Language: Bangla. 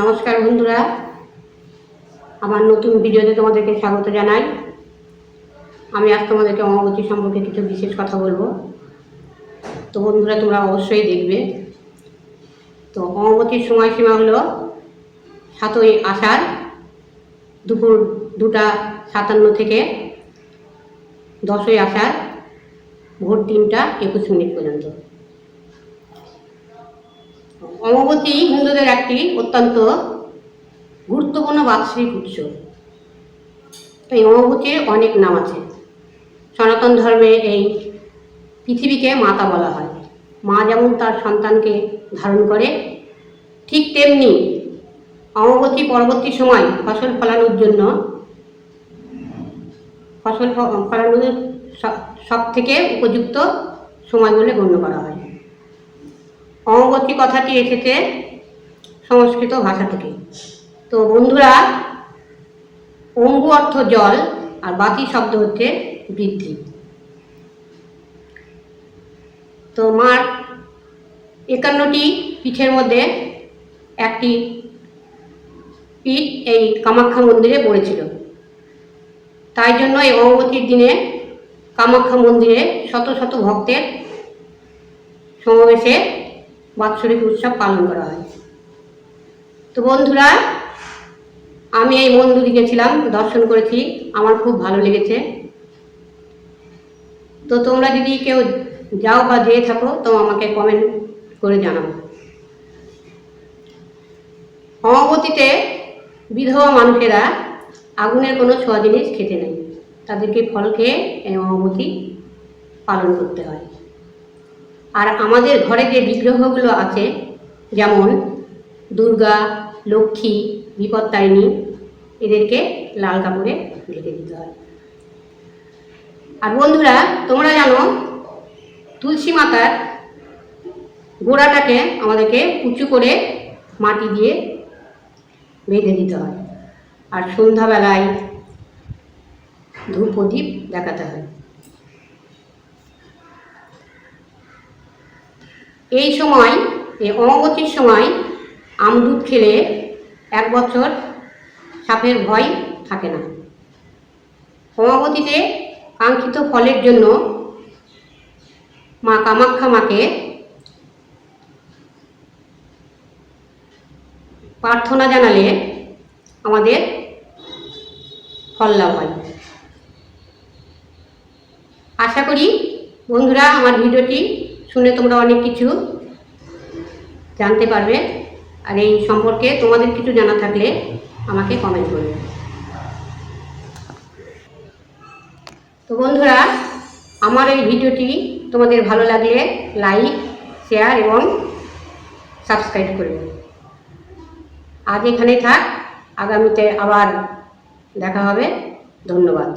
নমস্কার বন্ধুরা। আমার নতুন ভিডিওতে তোমাদেরকে স্বাগত জানাই। আমি আজ তোমাদেরকে অমাবতী সম্পর্কে কিছু বিশেষ কথা বলব। তো বন্ধুরা, তোমরা অবশ্যই দেখবে। তো অমাবতীর সময়সীমা হলো সাতই আষাঢ় দুপুর দুটা সাতান্ন থেকে দশই আষাঢ় ভোর তিনটা একুশ মিনিট পর্যন্ত। অমাবতী হিন্দুদের একটি অত্যন্ত গুরুত্বপূর্ণ বাৎসরিক উৎসব। এই অমাবতীর অনেক নাম আছে। সনাতন ধর্মে এই পৃথিবীকে মাতা বলা হয়। মা যেমন তার সন্তানকে ধারণ করে, ঠিক তেমনি অমাবতী পরবর্তী সময় ফসল ফলানোর জন্য ফসল ফলানোর সব থেকে উপযুক্ত সময় বলে গণ্য করা হয়। অমাবতী কথাটি এসেছে সংস্কৃত ভাষা থেকে। তো বন্ধুরা অম্বু অর্থ জল আর বাতি শব্দ হচ্ছে বৃদ্ধি। তো মার একান্নটি পিঠের মধ্যে একটি পিঠ এই কামাখ্যা মন্দিরে পড়েছিল। তাই জন্য এই অমাবতীর দিনে কামাখ্যা মন্দিরে শত শত ভক্তের সমাবেশে বাৎসরিক উৎসব পালন করা হয়। তো বন্ধুরা, আমি এই মন্দিরে গেছিলাম, দর্শন করেছি, আমার খুব ভালো লেগেছে। তো তোমরা যদি কেউ যাও বা যেয়ে থাকো, তো আমাকে কমেন্ট করে জানাও। অমাবতীতে বিধবা মানুষেরা আগুনের কোনো ছোঁয়া জিনিস খেতে নেই। তাদেরকে ফল খেয়ে এই অমাবতী পালন করতে হয়। আর আমাদের ঘরে যে বিগ্রহগুলো আছে, যেমন দুর্গা, লক্ষ্মী, বিপত্তারিণী, এদেরকে লাল কাপড়ে ঢেকে দিতে হয়। আর বন্ধুরা, তোমরা জানো, তুলসী মাতার গোড়াটাকে আমাদেরকে উঁচু করে মাটি দিয়ে বেঁধে দিতে হয়। আর সন্ধ্যাবেলায় ধূপ প্রদীপ দেখাতে হয়। এই সময়, এই অমাবতীর সময় আমদুধ খেলে এক বছর সাপের ভয় থাকে না। অমাবতীতে কাঙ্ক্ষিত ফলের জন্য মা কামাখ্যা মাকে প্রার্থনা জানালে আমাদের ফল লাভ হয়। আশা করি বন্ধুরা আমার ভিডিওটি শুনে তোমরা অনেক কিছু জানতে পারবে। আর এই সম্পর্কে তোমাদের কিছু জানা থাকলে আমাকে কমেন্ট করবে। তো বন্ধুরা, আমার এই ভিডিওটি তোমাদের ভালো লাগলে লাইক শেয়ার এবং সাবস্ক্রাইব করবে। আজ এখানেই থাক, আগামীতে আবার দেখা হবে। ধন্যবাদ।